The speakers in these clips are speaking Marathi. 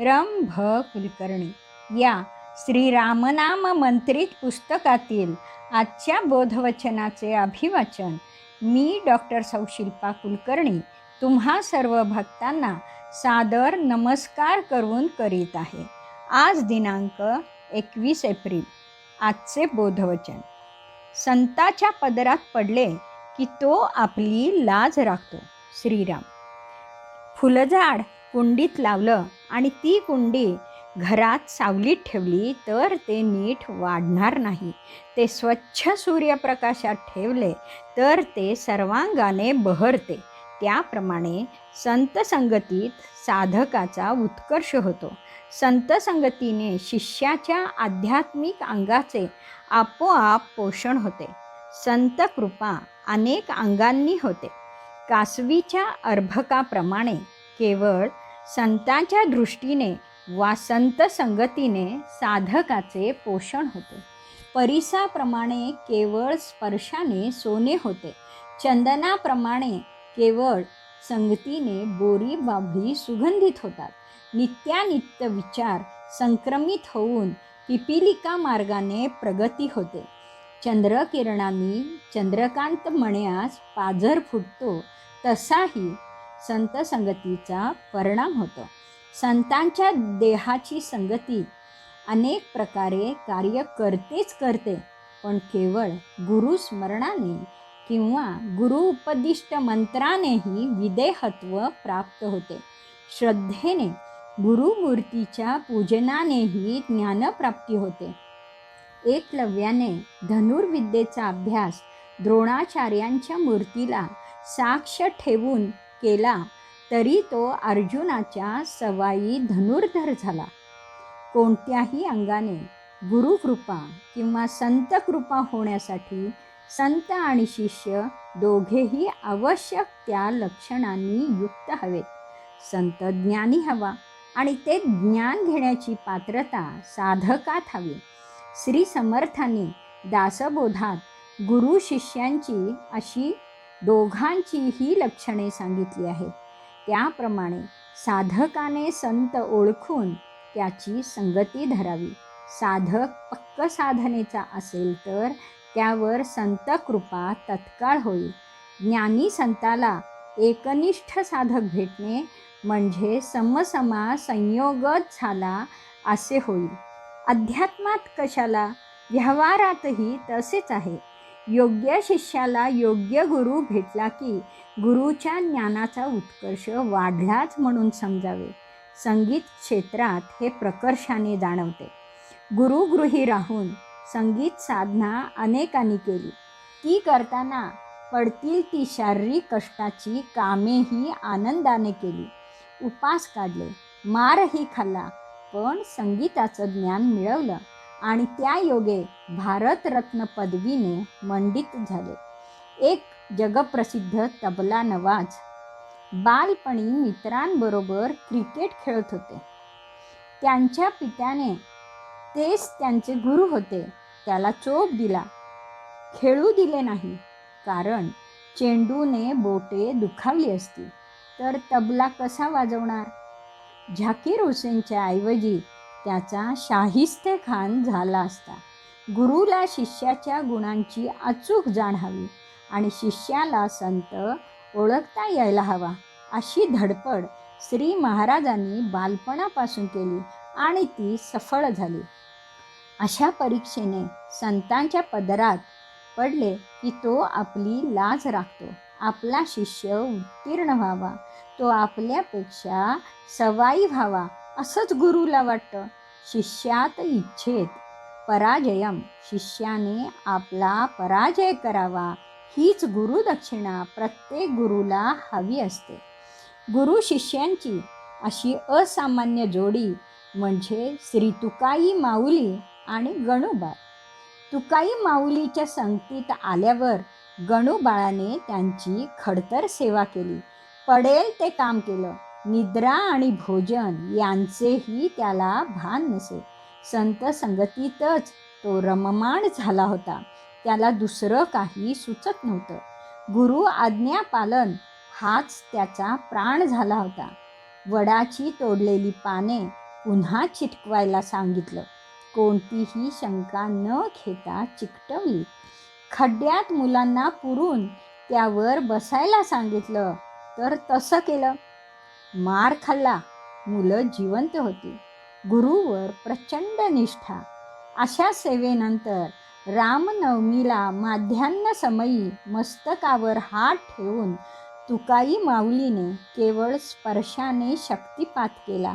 रम भ कुलकर्णी या श्री रामनाम मंत्रित पुस्तकातील आजच्या बोधवचनाचे अभिवाचन मी डॉक्टर सौशिल्पा कुलकर्णी तुम्हा सर्व भक्तांना सादर नमस्कार करून करीत आहे. आज दिनांक एकवीस एप्रिल आजचे बोधवचन. संताच्या पदरात पडले की तो आपली लाज राखतो. श्रीराम. फुलझाड कुंडीत लावलं आणि ती कुंडी घरात सावलीत ठेवली तर ते नीट वाढणार नाही. ते स्वच्छ सूर्यप्रकाशात ठेवले तर ते सर्वांगाने बहरते. त्याप्रमाणे संत संगतीत साधकाचा उत्कर्ष होतो. संत संगतीने शिष्याच्या आध्यात्मिक अंगाचे आपोआप पोषण होते. संत कृपा अनेक अंगांनी होते. कासवीच्या अर्भकाप्रमाणे केवळ संतांच्या दृष्टीने वा संत संगतीने साधकाचे पोषण होते. परिसाप्रमाणे केवळ स्पर्शाने सोने होते. चंदनाप्रमाणे केवळ संगतीने बोरी बाभळी सुगंधित होतात. नित्यानित्य विचार संक्रमित होऊन पिपिलिका मार्गाने प्रगती होते. चंद्रकिरणांनी चंद्रकांत मण्यास पाझर फुटतो तसाही संत संगतीचा परिणाम होतो. संतांच्या देहाची संगती अनेक प्रकारे कार्य करतेच करते पण केवळ गुरुस्मरणाने किंवा गुरु उपदिष्ट मंत्रानेही विदेहत्व प्राप्त होते. श्रद्धेने गुरुमूर्तीच्या पूजनानेही ज्ञानप्राप्ती होते. एकलव्याने धनुर्विद्येचा अभ्यास द्रोणाचार्यांच्या मूर्तीला साक्ष ठेवून केला तरी तो अर्जुनाच्या सवाई धनुर्धर झाला. कोणत्याही अंगाने गुरुकृपा किंवा संत कृपा होण्यासाठी संत आणि शिष्य दोघेही आवश्यक त्या लक्षणांनी युक्त हवेत. संत ज्ञानी हवा आणि ते ज्ञान घेण्याची पात्रता साधकात हवी. श्री समर्थांनी दासबोधात गुरु शिष्यांची अशी दोघांची ही लक्षणे सांगितली आहेत. त्याप्रमाणे साधकाने संत ओळखून त्याची संगती धरावी. साधक पक्क साधनेचा असेल तर त्यावर संत कृपा तत्काळ होईल. ज्ञानी संताला एकनिष्ठ साधक भेटणे म्हणजे समसमा संयोगच झाला असे होईल. अध्यात्मात कशाला? व्यवहारातही तसेच आहे. योग्य शिष्याला योग्य गुरु भेटला की गुरुच्या ज्ञानाचा उत्कर्ष वाढलाच म्हणून समजावे. संगीत क्षेत्रात हे प्रकर्षाने जाणवते. गुरुगृही राहून संगीत साधना अनेकांनी केली. ती करताना पडतील ती शारीरिक कष्टाची कामेही आनंदाने केली. उपास काढले मारही खाल्ला पण संगीताचं ज्ञान मिळवलं. आणि त्या योगे भारतरत्न पदवीने मंडित झाले. एक जगप्रसिद्ध तबला नवाज बालपणी मित्रांबरोबर क्रिकेट खेळत होते. त्यांच्या पित्याने तेच त्यांचे गुरु होते. त्याला चोप दिला. खेळू दिले नाही कारण चेंडूने बोटे दुखावली असती. तर तबला कसा वाजवणार? झाकीर हुसेनच्या ऐवजी त्याचा शाहिस्ते खान झाला असता. गुरुला शिष्याच्या गुणांची अचूक जाण हवी आणि शिष्याला संत ओळखता यायला हवा अशी धडपड श्री महाराजांनी बालपणापासून केली आणि ती सफळ झाली. अशा परीक्षेने संतांच्या पदरात पडले की तो आपली लाज राखतो आपला शिष्य उत्तीर्ण व्हावा तो आपल्यापेक्षा सवाई व्हावा असंच गुरुला वाटतं. शिष्यात इच्छेत पराजयम. शिष्याने आपला पराजय करावा. हीच गुरुदक्षिणा प्रत्येक गुरुला हवी असते. गुरु शिष्यांची अशी असामान्य जोडी म्हणजे श्री तुकाई माऊली आणि गणूबाळ. तुकाई माऊलीच्या संगतीत आल्यावर गणूबाळाने त्यांची खडतर सेवा केली. पडेल ते काम केलं. निद्रा आणि भोजन यांचेही त्याला भान नसे. संत संगतीतच तो रममाण झाला होता. त्याला दुसरं काही सुचत नव्हतं. गुरु आज्ञा पालन हाच त्याचा प्राण झाला होता. वडाची तोडलेली पाने पुन्हा चिटकवायला सांगितलं. कोणतीही शंका न घेता चिकटवली. खड्ड्यात मुलांना पुरून त्यावर बसायला सांगितलं. तर तसं केलं. मार खाल्ला. मुलं जिवंत होती. गुरुवर प्रचंड निष्ठा. अशा सेवेनंतर रामनवमीला माध्यान्ह समयी मस्तकावर हात ठेवून तुकाई माऊलीने केवळ स्पर्शाने शक्तिपात केला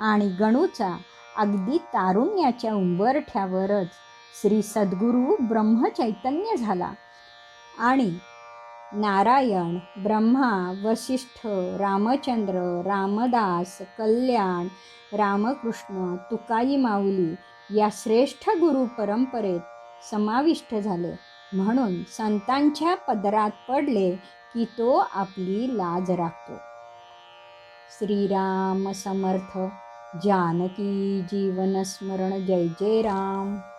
आणि गणूचा अगदी तारुण्याच्या उंबरठ्यावरच श्री सद्गुरू ब्रह्मचैतन्य झाला आणि नारायण ब्रह्मा वसिष्ठ रामचंद्र रामदास कल्याण रामकृष्ण तुकाई माऊली या श्रेष्ठ गुरु परंपरेत समाविष्ट झाले. म्हणून संतांच्या पदरात पडले की तो आपली लाज राखतो. श्रीराम समर्थ. जानकी जीवन स्मरण. जय जय राम.